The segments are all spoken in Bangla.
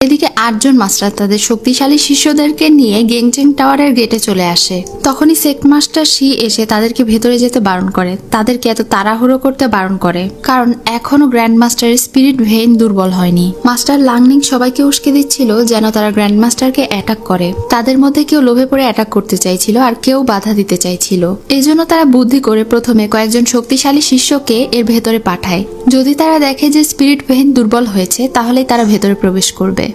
এদিকে আটজন মাস্টার তাদের শক্তিশালী শিষ্যদেরকে নিয়ে গেংচেং টাওয়ারের গেটে চলে আসে। তখনই সেক্ট মাস্টার শি এসে তাদেরকে ভেতরে যেতে বারণ করে। তাদেরকে এত তাড়াহুড়ো করতে বারণ করে, কারণ এখনও গ্র্যান্ড মাস্টারের স্পিরিট ভেইন দুর্বল হয়নি। মাস্টার লাংনিং সবাইকে উস্কে দিচ্ছিল যেন তারা গ্র্যান্ড মাস্টারকে অ্যাটাক করে। তাদের মধ্যে কেউ লোভে পড়ে অ্যাটাক করতে চাইছিল আর কেউ বাধা দিতে চাইছিল। এই জন্য তারা বুদ্ধি করে প্রথমে কয়েকজন শক্তিশালী শিষ্যকে এর ভেতরে পাঠায়। যদি তারা দেখে যে স্পিরিট ভেইন দুর্বল হয়েছে, তাহলেই তারা ভেতরে প্রবেশ করবে।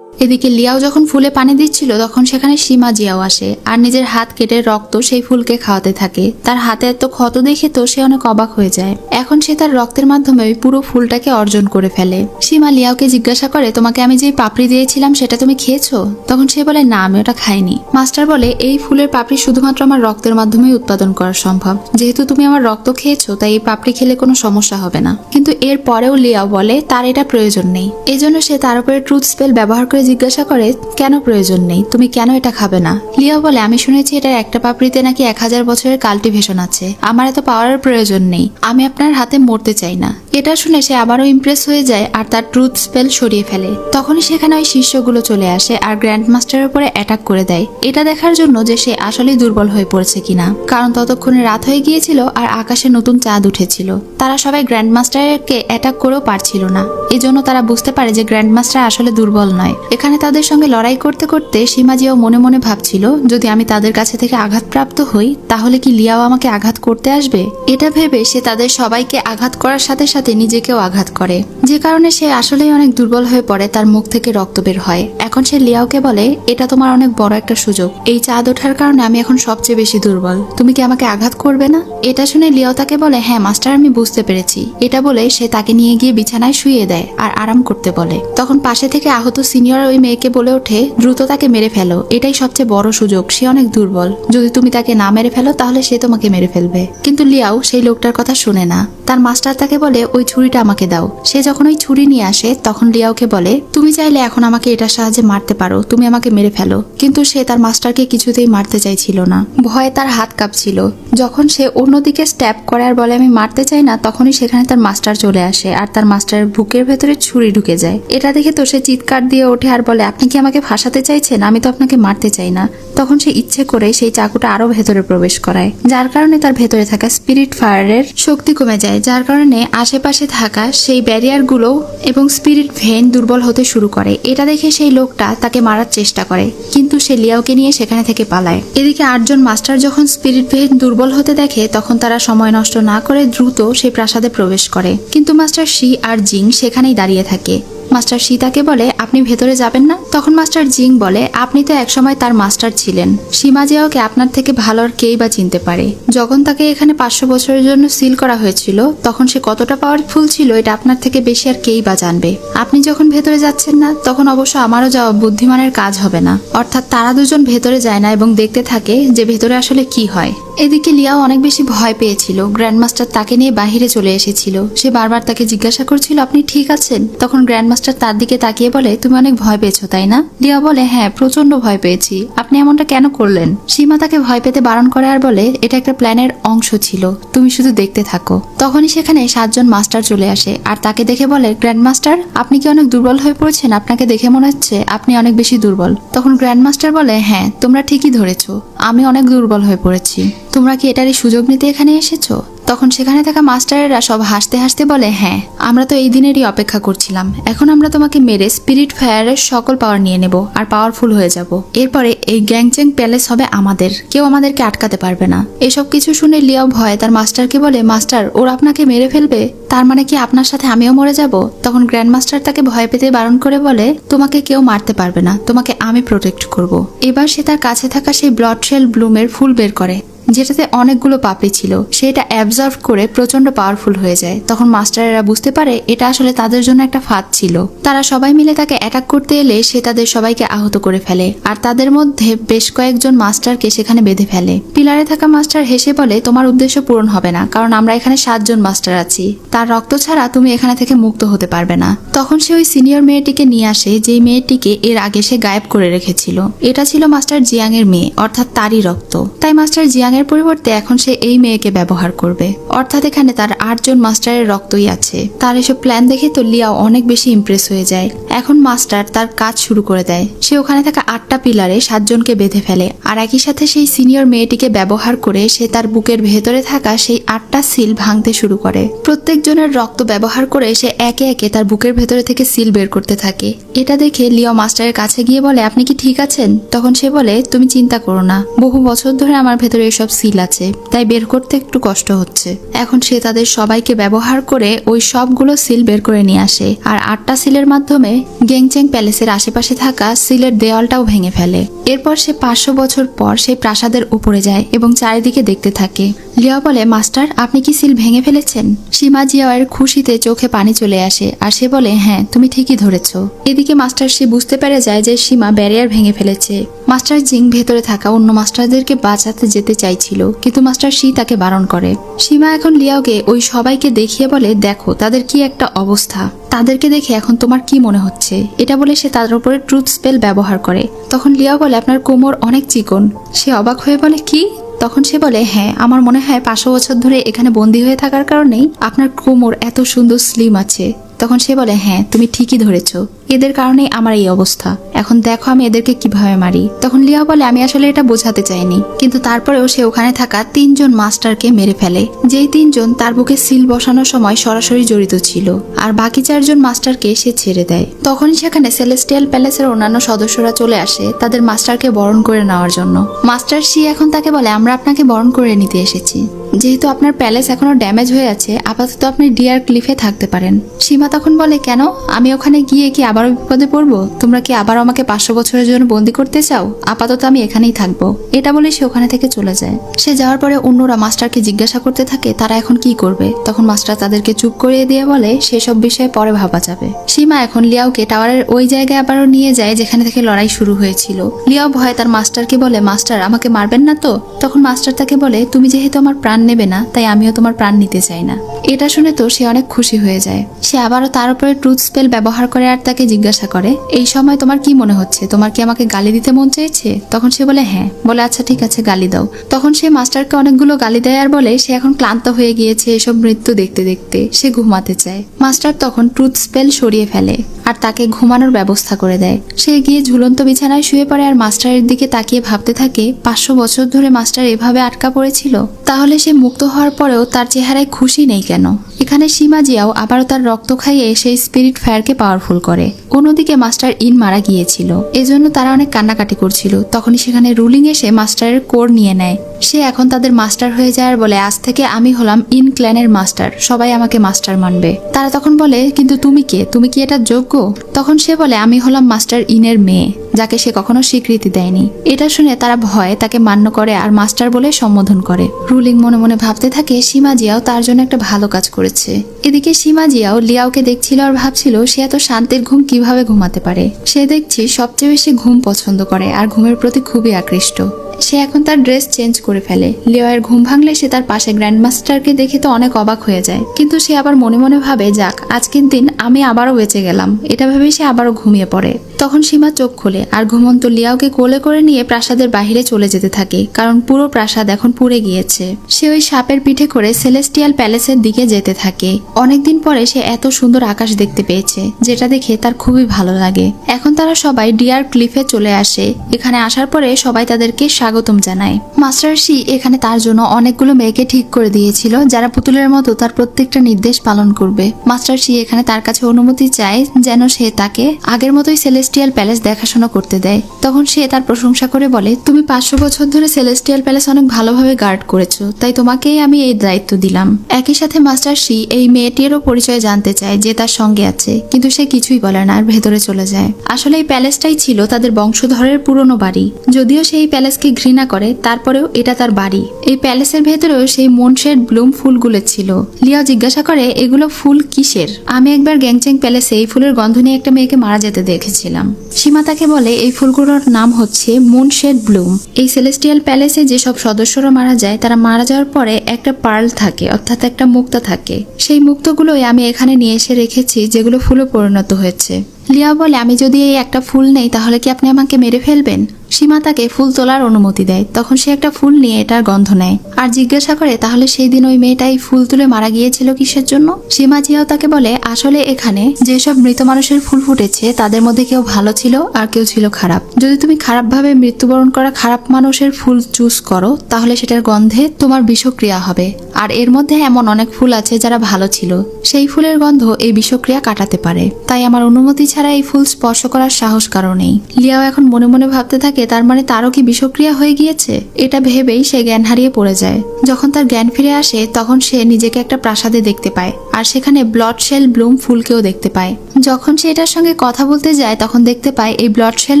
এদিকে লিয়াও যখন ফুলে পানি দিচ্ছিল, তখন সেখানে সীমা জিয়াও আসে আর নিজের হাত কেটে রক্ত সেই ফুলকে খাওয়াতে থাকে। তার হাতে এত ক্ষত দেখে তো সে অনেক অবাক হয়ে যায়। এখন সে তার রক্তের মাধ্যমে পুরো ফুলটাকে অর্জন করে ফেলে। সীমা লিয়াওকে জিজ্ঞাসা করে, তোমাকে আমি যে পাপড়ি দিয়েছিলাম, সেটা তুমি খেয়েছো? তখন সে বলে, না, আমি ওটা খাইনি। মাস্টার বলে, এই ফুলের পাপড়ি শুধুমাত্র আমার রক্তের মাধ্যমেই উৎপাদন করা সম্ভব। যেহেতু তুমি আমার রক্ত খেয়েছো, তাই এই পাপড়ি খেলে কোনো সমস্যা হবে না। কিন্তু এর পরেও লিয়াও বলে, তার এটা প্রয়োজন নেই। এজন্য সে তার উপরে ট্রুথ স্পেল ব্যবহার করে জিজ্ঞাসা করে, কেন প্রয়োজন নেই? তুমি কেন এটা খাবে না? লিয়া বলে, আমি শুনেছি এটার একটা পাপড়িতে নাকি এক হাজার বছরের কাল্টিভেশন আছে। আমার এত পাওয়ারের প্রয়োজন নেই। আমি আপনার হাতে মরতে চাই না। এটা শুনে সে আবারও ইমপ্রেস হয়ে যায় আর তার ট্রুথ স্পেল সরিয়ে ফেলে। তখনই সেখানে ওই শিষ্যগুলো চলে আসে আর গ্র্যান্ড মাস্টারের উপরে অ্যাটাক করে দেয়। এটা দেখার জন্য যে সে আসলেই দুর্বল হয়ে পড়েছে কিনা। কারণ ততক্ষণে রাত হয়ে গিয়েছিল আর আকাশে নতুন চাঁদ উঠেছিল। তারা সবাই গ্র্যান্ড মাস্টারকে অ্যাটাক করেও পারছিল না। এজন্য তারা বুঝতে পারে যে গ্র্যান্ড মাস্টার আসলে দুর্বল নয়। এখানে তাদের সঙ্গে লড়াই করতে করতে সীমাজিও মনে মনে ভাবছিল, যদি আমি তাদের কাছে থেকে আঘাতপ্রাপ্ত হই, তাহলে কি লিয়াও আমাকে আঘাত করতে আসবে? এটা ভেবে সে তাদের সবাইকে আঘাত করার সাথে সাথে নিজেকেও আঘাত করে। যে কারণে সে আসলেই অনেক দুর্বল হয়ে পড়ে, তার মুখ থেকে রক্ত বের হয়। এখন সে লিয়াওকে বলে, এটা তোমার অনেক বড় একটা সুযোগ। এই চাঁদ ওঠার কারণে আমি এখন সবচেয়ে বেশি দুর্বল। তুমি কি আমাকে আঘাত করবে না? এটা শুনে লিয়াও তাকে বলে হ্যাঁ মাস্টার, আমি বুঝতে পেরেছি। এটা বলে সে তাকে নিয়ে গিয়ে বিছানায় শুয়ে দেয় আর আরাম করতে বলে। তখন পাশে থেকে আহত সিনিয়র ওই মেয়েকে বলে ওঠে, দ্রুত তাকে মেরে ফেলো। এটাই সবচেয়ে বড় সুযোগ। সে অনেক দুর্বল। যদি তুমি তাকে না মেরে ফেলো, তাহলে সে তোমাকে মেরে ফেলবে। কিন্তু লিয়াও সেই লোকটার কথা শুনে না। তার মাস্টার তাকে বলে ওই ছুরিটা আমাকে দাও। সে যখন ওই ছুরি নিয়ে আসে, তখন লিয়াওকে বলে, তুমি চাইলে এখন আমাকে এটার সাহায্যে মারতে পারো। তুমি আমাকে মেরে ফেলো। কিন্তু সে তার মাস্টারকে কিছুতেই মারতে চাইছিল না। ভয়ে তার হাত কাঁপছিল। যখন সে অন্যদিকে স্ট্যাপ করে আর বলে, আমি মারতে চাই না, তখনই সেখানে তার মাস্টার চলে আসে আর তার মাস্টারের বুকের ভেতরে ছুরি ঢুকে যায়। এটা দেখে তো সে চিৎকার দিয়ে ওঠে আর বলে, আপনি কি আমাকে ফাঁসাতে চাইছেন? আমি তো আপনাকে মারতে চাই না। তখন সে ইচ্ছে করে সেই চাকুটা আরও ভেতরে প্রবেশ করায়। যার কারণে তার ভেতরে থাকা স্পিরিট ফায়ারের শক্তি কমে যায়। যার কারণে আশেপাশে থাকা সেই ব্যারিয়ারগুলো এবং স্পিরিট ভেন দুর্বল হতে শুরু করে। এটা দেখে সেই লোকটা তাকে মারার চেষ্টা করে, কিন্তু সে লিয়াওকে নিয়ে সেখানে থেকে পালায়। এদিকে আটজন মাস্টার যখন স্পিরিট ভেন দুর্বল হতে দেখে, তখন তারা সময় নষ্ট না করে দ্রুত সেই প্রাসাদে প্রবেশ করে। কিন্তু মাস্টার শি আর জিং সেখানেই দাঁড়িয়ে থাকে। মাস্টার সীতাকে বলে, আপনি ভেতরে যাবেন না? তখন মাস্টার জিং বলে, আপনি তো একসময় তার মাস্টার ছিলেন। সীমা জিয়াওকে আপনার থেকে ভালো আর কেই বা চিনতে পারে। যখন তাকে এখানে পাঁচশো বছরের জন্য সিল করা হয়েছিল, তখন সে কতটা পাওয়ারফুল ছিল এটা আপনার থেকে বেশি আর কেই বা জানবে। আপনি যখন ভেতরে যাচ্ছেন না, তখন অবশ্য আমারও যাওয়া বুদ্ধিমানের কাজ হবে না। অর্থাৎ তারা দুজন ভেতরে যায় না এবং দেখতে থাকে যে ভেতরে আসলে কি হয়। এদিকে লিয়াও অনেক বেশি ভয় পেয়েছিল। গ্র্যান্ডমাস্টার তাকে নিয়ে বাহিরে চলে এসেছিল। সে বারবার তাকে জিজ্ঞাসা করছিল, আপনি ঠিক আছেন? তখন গ্র্যান্ডমাস্টার তার দিকে তাকিয়ে বলে, তুমি অনেক ভয় পেয়েছ, তাই না? লিয়া বলে হ্যাঁ প্রচণ্ড ভয় পেয়েছি। আপনি এমনটা কেন করলেন? সীমা তাকে ভয় পেতে বারণ করে আর বলে, এটা একটা প্ল্যানের অংশ ছিল, তুমি শুধু দেখতে থাকো। তখনই সেখানে সাতজন মাস্টার চলে আসে আর তাকে দেখে বলে, গ্র্যান্ডমাস্টার, আপনি কি অনেক দুর্বল হয়ে পড়েছেন? আপনাকে দেখে মনে হচ্ছে আপনি অনেক বেশি দুর্বল। তখন গ্র্যান্ডমাস্টার বলে হ্যাঁ তোমরা ঠিকই ধরেছো, আমি অনেক দুর্বল হয়ে পড়েছি। তোমরা কি এটারই সুযোগ নিতে এখানে এসেছ? তখন সেখানে থাকা মাস্টারেরা সব হাসতে হাসতে বলে হ্যাঁ আমরা তো এই দিনেরই অপেক্ষা করছিলাম। এখন আমরা তোমাকে মেরে স্পিরিট ফায়ারের সকল পাওয়ার নিয়ে নেব আর পাওয়ারফুল হয়ে যাব। এরপরে এই গ্যাংচেং প্যালেস হবে আমাদের। কেউ আমাদেরকে আটকাতে পারবে না। এসব কিছু শুনে লিয়াও ভয় তার মাস্টারকে বলে, মাস্টার, ওরা আপনাকে মেরে ফেলবে? তার মানে কি আপনার সাথে আমিও মরে যাব? তখন গ্র্যান্ড মাস্টার তাকে ভয় পেতে বারণ করে বলে, তোমাকে কেউ মারতে পারবে না। তোমাকে আমি প্রোটেক্ট করব। এবার সে তার কাছে থাকা সেই ব্লড শেল ব্লুমের ফুল বের করে। যেটাতে অনেকগুলো পাপড়ি ছিল, সেটা অ্যাবজর্ভ করে প্রচণ্ড পাওয়ারফুল হয়ে যায়। তখন মাস্টারেরা বুঝতে পারে এটা আসলে তাদের জন্য একটা ফাঁদ ছিল। তারা সবাই মিলে তাকে অ্যাটাক করতে এলে সে তাদের সবাইকে আহত করে ফেলে, আর তাদের মধ্যে বেশ কয়েকজন মাস্টারকে সেখানে বেঁধে ফেলে। পিলারে থাকা মাস্টার হেসে বলে, তোমার উদ্দেশ্য পূরণ হবে না, কারণ আমরা এখানে সাতজন মাস্টার আছি। তার রক্ত ছাড়া তুমি এখানে থেকে মুক্ত হতে পারবে না। তখন সে ওই সিনিয়র মেয়েটিকে নিয়ে আসে, যেই মেয়েটিকে এর আগে সে গায়েব করে রেখেছিল। এটা ছিল মাস্টার জিয়াং এর মেয়ে, অর্থাৎ তারই রক্ত। তাই মাস্টার জিয়াং এর পরিবর্তে এখন সে এই মেয়েকে ব্যবহার করবে। অর্থাৎ এখানে তার আটজন মাস্টারের রক্তই আছে। তার এসব প্ল্যান দেখে তো লিয়াও অনেক বেশি ইমপ্রেস হয়ে যায়। এখন মাস্টার তার কাজ শুরু করে দেয়। সে ওখানে থাকা আটটা পিলারে সাতজনকে বেঁধে ফেলে। আর একই সাথে সেই সিনিয়র মেয়েটিকে ব্যবহার করে সে তার বুকের ভেতরে থাকা সেই আটটা সিল ভাঙতে শুরু করে। প্রত্যেকজনের রক্ত ব্যবহার করে সে একে একে তার বুকের ভেতরে থেকে সিল বের করতে থাকে। এটা দেখে লিও মাস্টারের কাছে গিয়ে বলে, আপনি কি ঠিক আছেন? তখন সে বলে, তুমি চিন্তা করো না। বহু বছর ধরে আমার ভেতরে এসব সিল আছে, তাই বের করতে একটু কষ্ট হচ্ছে। এখন সে তাদের সবাইকে ব্যবহার করে ওই সবগুলো সিল বের করে নিয়ে আসে, আর আটটা সিলের মাধ্যমে গেংচেং প্যালেসের আশেপাশে থাকা সিলের দেওয়ালটাও ভেঙে ফেলে। এরপর সে পাঁচশো বছর পর সেই প্রাসাদের উপরে যায় এবং চারিদিকে দেখতে থাকে। লিয়া বলে, মাস্টার, আপনি কি সিল ভেঙে ফেলেছেন? সীমা জিয়াওয়ের খুশিতে চোখে পানি চলে আসে আর সে বলে হ্যাঁ তুমি ঠিকই ধরেছ। এদিকে মাস্টার, সে বুঝতে পেরে যায় যে সীমা ব্যারিয়ার ভেঙে ফেলেছে। মাস্টার জিং ভেতরে থাকা অন্য মাস্টারদেরকে বাঁচাতে যেতে চাইছিল, কিন্তু মাস্টার সি তাকে বারণ করে। সীমা এখন লিয়াওকে ওই সবাইকে দেখিয়ে বলে, দেখো, তাদের কি একটা অবস্থা। তাদেরকে দেখে এখন তোমার কি মনে হচ্ছে? এটা বলে সে তাদের উপরে ট্রুথ স্পেল ব্যবহার করে। তখন লিয়াও বলে, আপনার কোমর অনেক চিকন। সে অবাক হয়ে বলে, কি? তখন সে বলে হ্যাঁ আমার মনে হয় পাঁচশো বছর ধরে এখানে বন্দী হয়ে থাকার কারণেই আপনার কোমর এত সুন্দর স্লিম আছে। তখন সে বলে হ্যাঁ তুমি ঠিকই ধরেছ। এদের কারণেই আমার এই অবস্থা। এখন দেখো আমি এদেরকে কীভাবে মারি। তখন লিয়া বলে, আমি আসলে এটা বোঝাতে চাইনি। কিন্তু তারপরেও সে ওখানে থাকা তিনজন মাস্টারকে মেরে ফেলে, যেই তিনজন তার বুকে সিল বসানোর সময় সরাসরি জড়িত ছিল, আর বাকি চারজন মাস্টারকে সে ছেড়ে দেয়। তখনই সেখানে সেলেস্টিয়াল প্যালেসের অন্যান্য সদস্যরা চলে আসে তাদের মাস্টারকে বরণ করে নেওয়ার জন্য। মাস্টার সি এখন তাকে বলে, আমরা আপনাকে বরণ করে নিতে এসেছি। যেহেতু আপনার প্যালেস এখনও ড্যামেজ হয়ে আছে, আপাতত আপনি ডিয়ার ক্লিফে থাকতে পারেন। সীমা তখন বলে, কেন? আমি ওখানে গিয়ে কি আবারও বিপদে পড়ব? তোমরা কি আবার আমাকে পাঁচশো বছরের জন্য বন্দি করতে চাও? আপাতত আমি এখানেই থাকব। এটা বলে সে ওখানে থেকে চলে যায়। সে যাওয়ার পরে অন্যরা মাস্টারকে জিজ্ঞাসা করতে থাকে, তারা এখন কি করবে? তখন মাস্টার তাদেরকে চুপ করিয়ে দিয়ে বলে সেসব বিষয়ে পরে ভাবা যাবে। সীমা এখন লিয়াওকে টাওয়ারের ওই জায়গায় আবারও নিয়ে যায়, যেখানে থেকে লড়াই শুরু হয়েছিল। লিয়াও ভয়ে তার মাস্টারকে বলে, মাস্টার, আমাকে মারবেন না তো? তখন মাস্টার তাকে বলে, তুমি যেহেতু আমার প্রাণ নেবে না, তাই আমিও তোমার প্রাণ নিতে চাই না। এটা শুনে তো সে অনেক খুশি হয়ে যায়। সে আবারও তার উপরে ট্রুথ স্পেল ব্যবহার করে আর তাকে জিজ্ঞাসা করে, এই সময় তোমার কি মনে হচ্ছে? তোমার কি আমাকে গালি দিতে মন চাইছে? তখন সে বলে হ্যাঁ। বলে আচ্ছা ঠিক আছে, গালি দাও। তখন সে মাস্টারকে অনেকগুলো গালি দেয় আর বলে, সে এখন ক্লান্ত হয়ে গিয়েছে এসব মৃত্যু দেখতে দেখতে। সে ঘুমাতে চায়। মাস্টার তখন ট্রুথ স্পেল সরিয়ে ফেলে আর তাকে ঘুমানোর ব্যবস্থা করে দেয়। সে গিয়ে ঝুলন্ত বিছানায় শুয়ে পড়ে আর মাস্টারের দিকে তাকিয়ে ভাবতে থাকে, পাঁচশো বছর ধরে মাস্টার এভাবে আটকা পড়েছিল? তাহলে সে মুক্ত হওয়ার পরেও তার চেহারায় খুশি নেই কেন? এখানে সীমা জিয়াও আবারও তার রক্ত খাইয়ে সেই স্পিরিট ফায়ারকে পাওয়ারফুল করে। অন্যদিকে মাস্টার ইন মারা গিয়েছিল। এজন্য তারা অনেক কান্নাকাটি করছিল। তখনই সেখানে রুলিং এসে মাস্টারের কোর নিয়ে নেয়। সে এখন তাদের মাস্টার হয়ে যায় আর বলে, আজ থেকে আমি হলাম ইন ক্ল্যানের মাস্টার, সবাই আমাকে মাস্টার মানবে। তারা তখন বলে, কিন্তু তুমি কে? তুমি কি এটা যোগ্য? তখন সে বলে, আমি হলাম মাস্টার ইনের মেয়ে, যাকে সে কখনো স্বীকৃতি দেয়নি। এটা শুনে তারা ভয়ে তাকে মান্য করে আর মাস্টার বলে সম্বোধন করে। রুলিং মনে মনে ভাবতে থাকে, সীমা জিয়াও তার জন্য একটা ভালো কাজ করেছে। এদিকে সীমা জিয়াও লিয়াওকে দেখছিল আর ভাবছিল, সে এত শান্তির ঘুম কীভাবে ঘুমাতে পারে? সে দেখছি সবচেয়ে বেশি ঘুম পছন্দ করে আর ঘুমের প্রতি খুবই আকৃষ্ট। সে এখন তার ড্রেস চেঞ্জ করে ফেলে। লিওয়ের ঘুম ভাঙলে সে তার পাশে গ্র্যান্ডমাস্টারকে দেখে তো অনেক অবাক হয়ে যায়। কিন্তু সে আবার মনে মনে ভাবে, যাক, আজকের দিন আমি আবারও বেঁচে গেলাম। এটা ভেবে সে আবারও ঘুমিয়ে পড়ে। তখন সীমা চোখ খোলে আর ঘুমন্ত লিয়াওকে কোলে করে নিয়ে প্রাসাদের বাহিরে চলে যেতে থাকে, কারণ পুরো প্রাসাদ এখন পুড়ে গিয়েছে। সে ওই সাপের পিঠে করে সেলেস্টিয়াল প্যালেসের দিকে যেতে থাকে। অনেকদিন পরে সে এত সুন্দর আকাশ দেখতে পেয়েছে, যেটা দেখে তার খুবই ভালো লাগে। এখন তারা সবাই ডিয়ার ক্লিফে চলে আসে। এখানে আসার পরে সবাই তাদেরকে স্বাগতম জানায় মাস্টার শি এখানে তার জন্য অনেকগুলো মেয়েকে ঠিক করে দিয়েছিল, যারা পুতুলের মতো তার প্রত্যেকটা নির্দেশ পালন করবে। মাস্টার শি এখানে তার কাছে অনুমতি চায় যেন সে তাকে আগের মতোই সেলেস্টিয়াল প্যালেস দেখাশোনা করতে দেয়। তখন সে তার প্রশংসা করে বলে, তুমি পাঁচশো বছর ধরে সেলেস্টিয়াল প্যালেস অনেক ভালোভাবে গার্ড করেছ, তাই তোমাকেই আমি এই দায়িত্ব দিলাম। একই সাথে মাস্টার শি এই মেয়েটিরও পরিচয় জানতে চায় যে তার সঙ্গে আছে, কিন্তু সে কিছুই বলে না, আর ভেতরে চলে যায়। আসলে এই প্যালেসটাই ছিল তাদের বংশধরের পুরনো বাড়ি। যদিও সেই প্যালেসকে ঘৃণা করে, তারপরেও এটা তার বাড়ি। এই প্যালেসের ভেতরেও সেই মনশের ব্লুম ফুলগুলো ছিল। লিয়া জিজ্ঞাসা করে, এগুলো ফুল কিসের? আমি একবার গ্যাংচেং প্যালেসে এই ফুলের গন্ধ নিয়ে একটা মেয়েকে মারা যেতে দেখেছিলাম। সীমা তাকে বলে, এই ফুলগুলোর নাম হচ্ছে মুনশেড ব্লুম। এই সেলেস্টিয়াল প্যালেসে যেসব সদস্যরা মারা যায়, তারা মারা যাওয়ার পরে একটা পার্ল থাকে, অর্থাৎ একটা মুক্তা থাকে। সেই মুক্তগুলোই আমি এখানে নিয়ে এসে রেখেছি, যেগুলো ফুলে পরিণত হয়েছে। লিয়া বলে, আমি যদি এই একটা ফুল নেই, তাহলে কি আপনি আমাকে মেরে ফেলবেন? সীমা তাকে ফুল তোলার অনুমতি দেয়। তখন সে একটা ফুল নিয়ে এটার গন্ধ নেয়। আর জিজ্ঞাসা করে, তাহলে সেই দিন ওই মেয়েটাই ফুল তুলে মারা গিয়েছিল কিসের জন্য? সীমা জিয়াও তাকে বলে, আসলে এখানে যেসব মৃত মানুষের ফুল ফুটেছে, তাদের মধ্যে কেউ ভালো ছিল আর কেউ ছিল খারাপ। যদি তুমি খারাপভাবে মৃত্যুবরণ করা খারাপ মানুষের ফুল চুজ করো, তাহলে সেটার গন্ধে তোমার বিষক্রিয়া হবে। আর এর মধ্যে এমন অনেক ফুল আছে যারা ভালো ছিল। সেই ফুলের গন্ধ এই বিষক্রিয়া কাটাতে পারে। তাই আমার অনুমতি ছাড়া এই ফুল স্পর্শ করার সাহস কারও নেই। লিয়াও এখন মনে মনে ভাবতে থাকে, তার মানে তারও কি বিষক্রিয়া হয়ে গিয়েছে? এটা ভেবেই সে জ্ঞান হারিয়ে পড়ে যায়। যখন তার জ্ঞান ফিরে আসে, তখন সে নিজেকে একটা প্রাসাদে দেখতে পায়, আর সেখানে ব্লড শেল ব্লুম ফুলকেও দেখতে পায়। যখন সে এটার সঙ্গে কথা বলতে যায়, তখন দেখতে পায় এই ব্লড শেল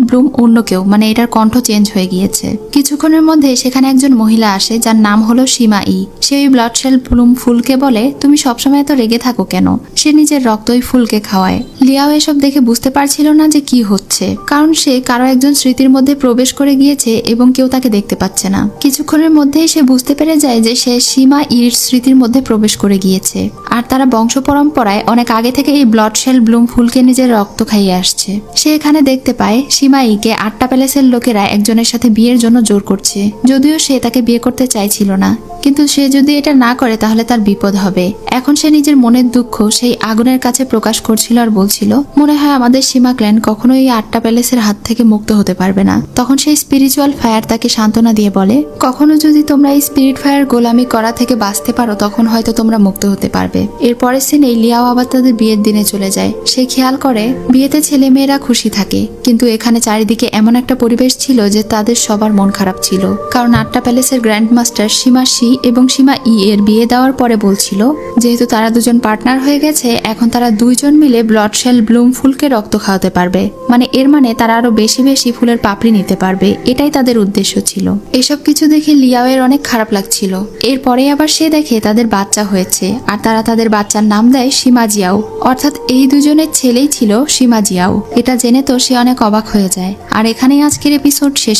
ব্লুম অন্য কেউ মানে এটার কণ্ঠ চেঞ্জ হয়ে গিয়েছে। কিছুক্ষণের মধ্যে সেখানে একজন মহিলা আসে, যার নাম হলো সীমা ই। সে ওই ব্লড শেল ব্লুম ফুলকে বলে, তুমি সবসময় এত রেগে থাকো কেন? সে নিজের রক্তই ফুলকে খাওয়ায়। লিয়াও এসব দেখে বুঝতে পারছিল না যে কি হচ্ছে, কারণ সে কারও একজন স্মৃতির মধ্যে প্রবেশ করে গিয়েছে এবং কেউ তাকে দেখতে পাচ্ছে না। কিছুক্ষণের মধ্যেই সে বুঝতে পেরে যায় যে সে সীমা ইর স্মৃতির মধ্যে প্রবেশ করে গিয়েছে, আর তারা বংশ পরম্পরায় অনেক আগে থেকে এই ব্লড শেল ব্লুম ফুলকে নিজের রক্ত খাইয়ে আসছে। সে এখানে দেখতে পায়, সীমা ইকে আটটা প্যালেসের লোকেরা একজনের সাথে বিয়ের জন্য জোর করছে, যদিও সে তাকে বিয়ে করতে চাইছিল না। কিন্তু সে যদি এটা না করে তাহলে তার বিপদ হবে। এখন সে নিজের মনের দুঃখ সেই আগুনের কাছে প্রকাশ করছিল আর বলছিল, মনে হয় আমাদের সীমা ক্ল্যান কখনোই এই আটটা প্যালেসের হাত থেকে মুক্ত হতে পারবে না। তখন সেই স্পিরিচুয়াল ফায়ার তাকে সান্ত্বনা দিয়ে বলে, কখনো যদি তোমরা এই স্পিরিট ফায়ার গোলামি করা থেকে বাঁচতে পারো, তখন হয়তো তোমরা মুক্ত হতে পারবে। এরপরের সিনে লিয়াও আবার তাদের বিয়ের দিনে চলে যায়। সে খেয়াল করে, বিয়েতে ছেলে মেয়েরা খুশি থাকে, কিন্তু এখানে চারিদিকে এমন একটা পরিবেশ ছিল যে তাদের সবার মন খারাপ ছিল। কারণ আটটা প্যালেসের গ্র্যান্ড মাস্টার সীমা সি এবং সীমা ই এর বিয়ে দেওয়ার পরে বলছিল, যেহেতু তারা দুজন পার্টনার হয়ে গেছে, এখন তারা দুইজন মিলে ব্লড শেল ব্লুম ফুলকে রক্ত খাওয়াতে পারবে। মানে এর মানে তারা আরও বেশি বেশি ফুলের পাপড়ি নিতে পারবে। এটাই তাদের উদ্দেশ্য ছিল। এসব কিছু দেখে লিয়াওয়ের অনেক খারাপ লাগছিল। এরপরে আবার সে দেখে তাদের বাচ্চা হয়েছে, আর তারা তাদের বাচ্চার নাম দেয় সীমা জিয়াও। অর্থাৎ এই দুজনের ছেলেই ছিল সীমা জিয়াও। এটা জেনে তো সে অনেক অবাক হয়ে যায়। আর এখানেই আজকের এপিসোড শেষ।